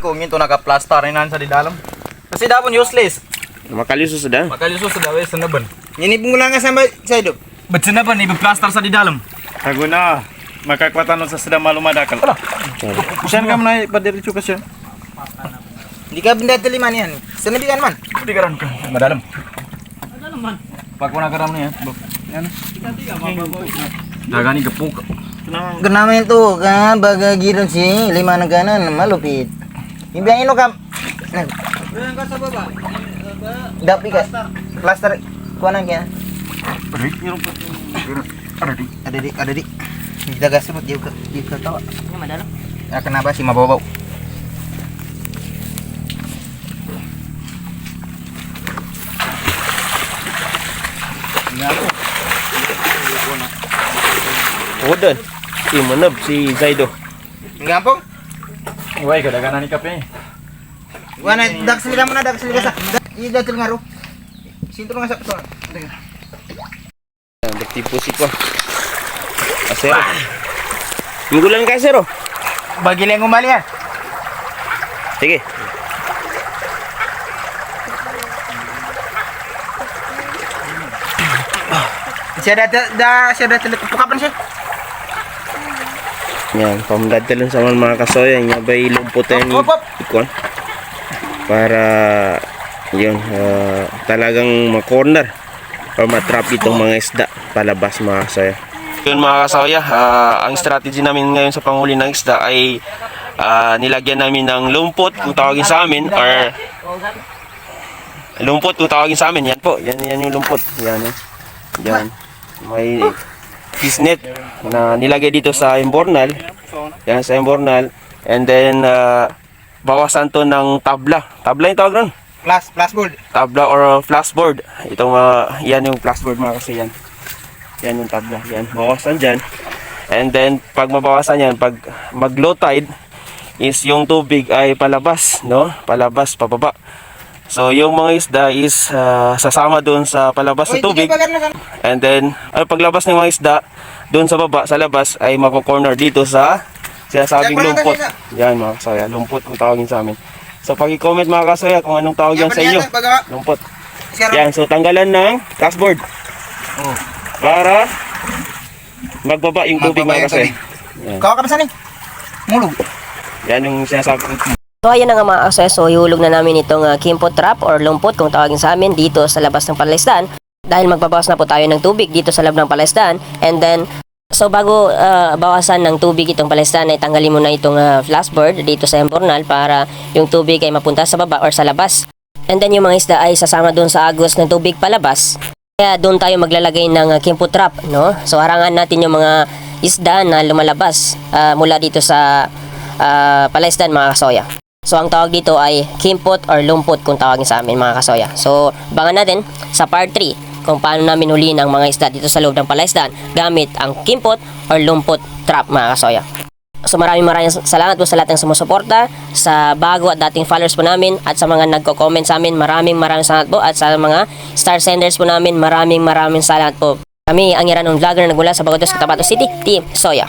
kung ito naka-plaster na sa di dalam. Kasi dapat useless. Makaluso sa dalam. Makaluso sa dalam sa naban. Ini pungula nga sama sa ido. Bet sa naban ibe plaster sa di dalam. Kaguna. Makakwatan sa sedang malu madakal. Sian ka menai badir cuka sian. Di ka benda teli man yan. Sana di kan man. Di karan ka madalam. Madalam man. Pakuna karam ni ya. Yan. ini Dagani gepuk. Kenapa itu kan bagagiran sih lima negara malupit. Himbiyain lo kam. Bro, yang kasih apa, eh, Dapi ka. Plaster kuanan kaya. Ada di ada di ada di ada di. Kita gas surut dia ke dia ke tawa. Ini mah dalam. Ya kenapa sih mah bau-bau? Udah, ini menep si Zaido. Ngampung? Uy, kadaganan ni kape. Wana, dak sila mo na, dak sila sa. Ida tul ngaro. Sinto nga sa kutuan. Yan, Bertipo si ko. Asero. Minggulan ka, Asero. Bagi lang umali yan. Sige. Siya da, da, siya da, pukapan siya. Yan, pamdadalon sa mga kasoya. Nga ba ni hop, hop. Ikon? Para yun, ah, talagang ma-corner or matrap itong mga isda palabas mga kasoya. Yun mga kasoya, ah, ang strategy namin ngayon sa panghuli ng isda ay ah, nilagyan namin ng lumpot kung tawagin sa amin or lumpot kung tawagin sa amin. Yan po, yan, yan yung lumpot. Yan, yan. May net na nilagay dito sa imbornal. Yan sa imbornal. And then, uh, bawasan to ng tabla. Tabla yung tawag nun? Plus, plus board. Tabla or flashboard. Itong, uh, yan yung flashboard mga kasi yan. Yan yung tabla. Yan, bawasan dyan. And then, pag mabawasan yan, pag mag low tide, is yung tubig ay palabas, no? Palabas, pababa. So, yung mga isda is uh, sasama doon sa palabas na tubig. sa- And then, ay paglabas ng mga isda, doon sa baba, sa labas, ay mako-corner dito sa sinasabing lumpot. Yan mga kasaya, lumpot kung tawagin sa amin. So, pag-comment mga kasaya kung anong tawag yan sa inyo. Lumpot. Yan, so tanggalan ng dashboard. Oh. Para magbaba yung tubig mga kasaya. tubig. Yan. Kawa ka pa saan eh? Mulog. Yan yung sinasabi ko. So ayan na nga mga akses, so ihulog na namin itong uh, kimpot trap or lumpot kung tawagin sa amin dito sa labas ng palaisdan dahil magbabawas na po tayo ng tubig dito sa loob ng palaisdan and then so bago uh, bawasan ng tubig itong palaisdan ay tanggalin mo na itong uh, flashboard dito sa embornal para yung tubig ay mapunta sa baba or sa labas. And then yung mga isda ay sasama doon sa agos ng tubig palabas. Kaya doon tayo maglalagay ng uh, kimpot trap no? So harangan natin yung mga isda na lumalabas uh, mula dito sa uh, palaisdan mga kasoya So ang tawag dito ay kimpot or lumpot kung tawagin sa amin mga kasoya. So bangan natin sa part 3 kung paano namin huli ng mga isda dito sa loob ng palaisdan gamit ang kimpot or lumpot trap mga kasoya. So maraming maraming salamat po sa lahat ng sumusuporta, sa bago at dating followers po namin at sa mga nagko-comment sa amin, maraming maraming salamat po at sa mga star senders po namin, maraming maraming salamat po. Kami ang Iranong Vlogger na nagmula sa Bagotos, Cotabato City, Team Soya.